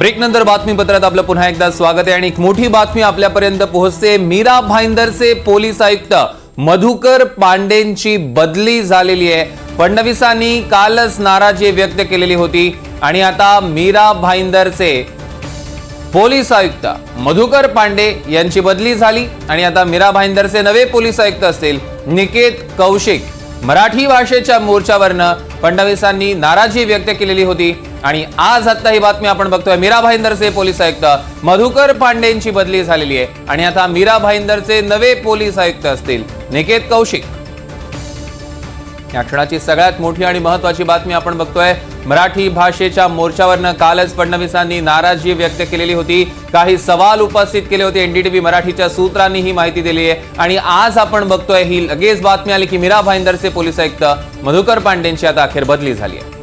Break नंतर बातमीपत्रात आपलं पुन्हा एकदा स्वागत आहे आणि एक मोठी बातमी आपल्यापर्यंत पोहोचते. मीरा भाईंदरचे पोलीस आयुक्त मधुकर पांडेंची बदली झालेली आहे. फडणवीसांनी कालच नाराजी व्यक्त केलेली होती आणि आता मीरा भाईंदरचे पोलीस आयुक्त मधुकर पांडे यांची बदली झाली आणि आता मीरा भाईंदरचे नवे पोलीस आयुक्त असतील निकेत कौशिक. मराठी भाषेच्या मोर्चावरनं फडणवीसांनी नाराजी व्यक्त केलेली होती. आणि आज आता ही बातमी आपण बघतोय मीरा भाईंदरचे पोलीस आयुक्त. मधुकर पांडेंची बदली झालेली आहे. आणि आता मीरा भाईंदरचे नवे पोलीस आयुक्त असतील निकेत कौशिक. या क्षणाची सगळ्यात मोठी आणि महत्वाची बातमी आपण बघतोय. मराठी भाषेच्या मोर्चावरनं कालच फडणवीसांनी नाराजी व्यक्त केलेली होती. काही सवाल उपस्थित केले होते एनडीटीव्ही मराठीच्या सूत्रांनी ही माहिती दिली आहे. आणि आज आपण बघतोय ही लगेच बातमी आली की मीरा भाईंदरचे पोलीस आयुक्त मधुकर पांडेंची आता अखेर बदली झाली आहे.